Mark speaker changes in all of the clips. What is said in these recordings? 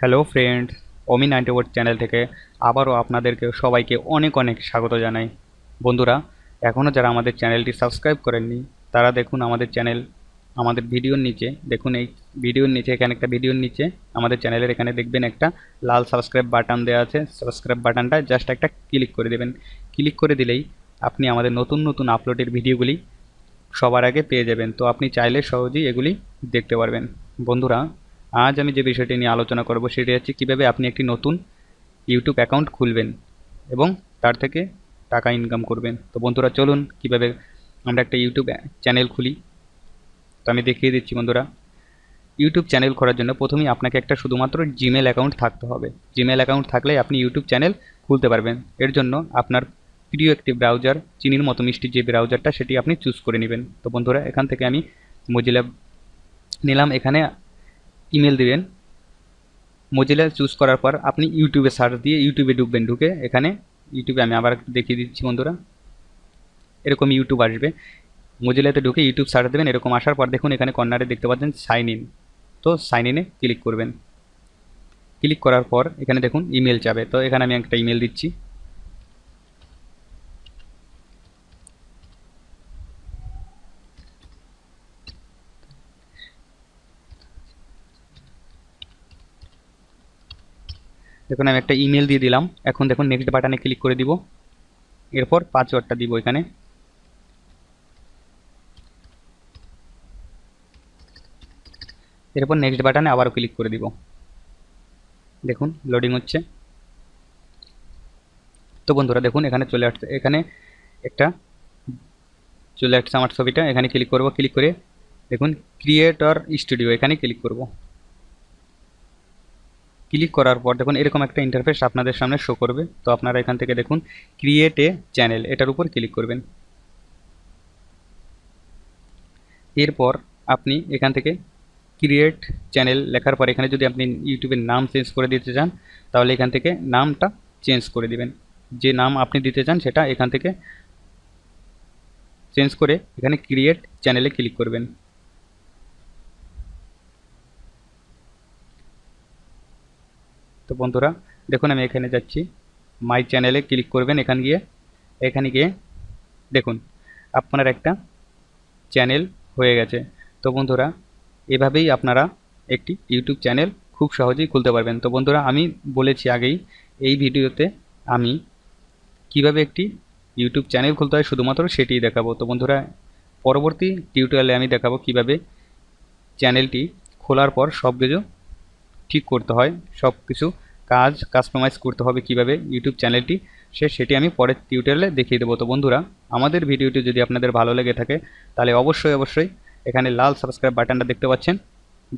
Speaker 1: Hello friends অমি ninety word channel থেকে আবারও আপনাদেরকে সবাইকে অনেক অনেক স্বাগত জানাই। বন্ধুরা এখনও যারা আমাদের চ্যানেলটি সাবস্ক্রাইব করেননি, তারা দেখুন আমাদের চ্যানেল, আমাদের ভিডিওর নিচে, দেখুন এই ভিডিওর নিচে, এখানে একটা ভিডিওর নিচে, আমাদের চ্যানেলের এখানে দেখবেন একটা লাল সাবস্ক্রাইব বাটন দেওয়া আছে। সাবস্ক্রাইব বাটনটা জাস্ট একটা ক্লিক করে দেবেন। ক্লিক করে দিলেই আপনি আমাদের নতুন নতুন আপলোডের ভিডিওগুলি সবার আগে পেয়ে যাবেন। তো আপনি চাইলে সহজেই এগুলি দেখতে পারবেন। বন্ধুরা আজ আমি যে বিষয়টি নিয়ে আলোচনা করব সেটি হচ্ছে কীভাবে আপনি একটি নতুন ইউটিউব অ্যাকাউন্ট খুলবেন এবং তার থেকে টাকা ইনকাম করবেন। তো বন্ধুরা, চলুন কীভাবে আমরা একটা ইউটিউব চ্যানেল খুলি। তো আমি দেখিয়ে দিচ্ছি বন্ধুরা। ইউটিউব চ্যানেল করার জন্য প্রথমেই আপনাকে একটা শুধুমাত্র জিমেল অ্যাকাউন্ট থাকতে হবে। জিমেল অ্যাকাউন্ট থাকলে আপনি ইউটিউব চ্যানেল খুলতে পারবেন। এর জন্য আপনার প্রিয় একটি ব্রাউজার চিনির মতো মিষ্টি যে ব্রাউজারটা সেটি আপনি চুজ করে নেবেন। তো বন্ধুরা, এখান থেকে আমি মজিলা নিলাম। এখানে ইমেল দিবেন। মজিলা চুজ করার পর আপনি ইউটিউবে সার্চ দিয়ে ইউটিউবে ঢুকবেন, ঢুকে এখানে ইউটিউবে আমি আবার দেখিয়ে দিচ্ছি বন্ধুরা। এরকম ইউটিউব আসবে। মজিলাতে ঢুকে ইউটিউব সার্চ দেবেন, এরকম আসার পর দেখুন এখানে কর্নারে দেখতে পাচ্ছেন সাইন ইন তো সাইন ইনে ক্লিক করবেন। ক্লিক করার পর এখানে দেখুন ইমেল যাবে। তো এখানে আমি একটা ইমেল দিচ্ছি। দেখুন, আমি একটা ইমেল দিয়ে দিলাম। এখন দেখুন নেক্সট বাটনে ক্লিক করে দিব। এরপর পাসওয়ার্ডটা দিব এখানে। এরপর নেক্সট বাটনে আবারও ক্লিক করে দিব। দেখুন লোডিং হচ্ছে। তো বন্ধুরা, দেখুন, এখানে চলে আসছে। এখানে একটা চলে আসছে আমার ছবিটা। এখানে ক্লিক করব। ক্লিক করে দেখুন ক্রিয়েটর স্টুডিও এখানে ক্লিক করব। ক্লিক করার পর দেখুন, এরকম একটা ইন্টারফেস আপনাদের সামনে শো করবে। তো আপনারা এখান থেকে দেখুন ক্রিয়েট এ চ্যানেল এটার উপর ক্লিক করবেন। এরপর আপনি এখান থেকে ক্রিয়েট চ্যানেল লেখার পর এখানে যদি আপনি ইউটিউবের নাম চেঞ্জ করে দিতে চান, তাহলে এখান থেকে নামটা চেঞ্জ করে দিবেন। যে নাম আপনি দিতে চান, সেটা এখান থেকে চেঞ্জ করে এখানে ক্রিয়েট চ্যানেলে ক্লিক করবেন। তো বন্ধুরা, দেখুন আমি এখানে যাচ্ছি। মাই চ্যানেলে ক্লিক করবেন এখানে গিয়ে। এখানে গিয়ে দেখুন, আপনার একটা চ্যানেল হয়ে গেছে। তো বন্ধুরা, এভাবেই আপনারা একটি ইউটিউব চ্যানেল খুব সহজেই খুলতে পারবেন। তো বন্ধুরা, আমি বলেছি আগেই, এই ভিডিওতে আমি কীভাবে একটি ইউটিউব চ্যানেল খুলতে হয় শুধুমাত্র সেটিই দেখাবো। তো বন্ধুরা, পরবর্তী টিউটোরিয়ালে আমি দেখাবো কীভাবে চ্যানেলটি খোলার পর সব কিছু ঠিক করতে হয়, সব কিছু কাজ কাস্টমাইজ করতে হবে কীভাবে ইউটিউব চ্যানেলটি সে সেটি আমি পরের টিউটোরিয়ালে দেখিয়ে দেবো। তো বন্ধুরা, আমাদের ভিডিওটি যদি আপনাদের ভালো লেগে থাকে, তাহলে অবশ্যই অবশ্যই এখানে লাল সাবস্ক্রাইব বাটনটা দেখতে পাচ্ছেন।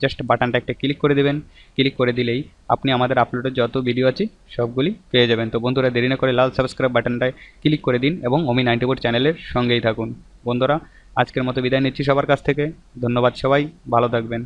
Speaker 1: জাস্ট বাটনটা একটা ক্লিক করে দেবেন। ক্লিক করে দিলেই আপনি আমাদের আপলোডের যত ভিডিও আছে, সবগুলি পেয়ে যাবেন। তো বন্ধুরা, দেরি না করে লাল সাবস্ক্রাইব বাটনটায় ক্লিক করে দিন এবং অমি নাইনটি ফোর চ্যানেলের সঙ্গেই থাকুন। বন্ধুরা, আজকের মতো বিদায় নিচ্ছি সবার কাছ থেকে। ধন্যবাদ সবাই, ভালো থাকবেন।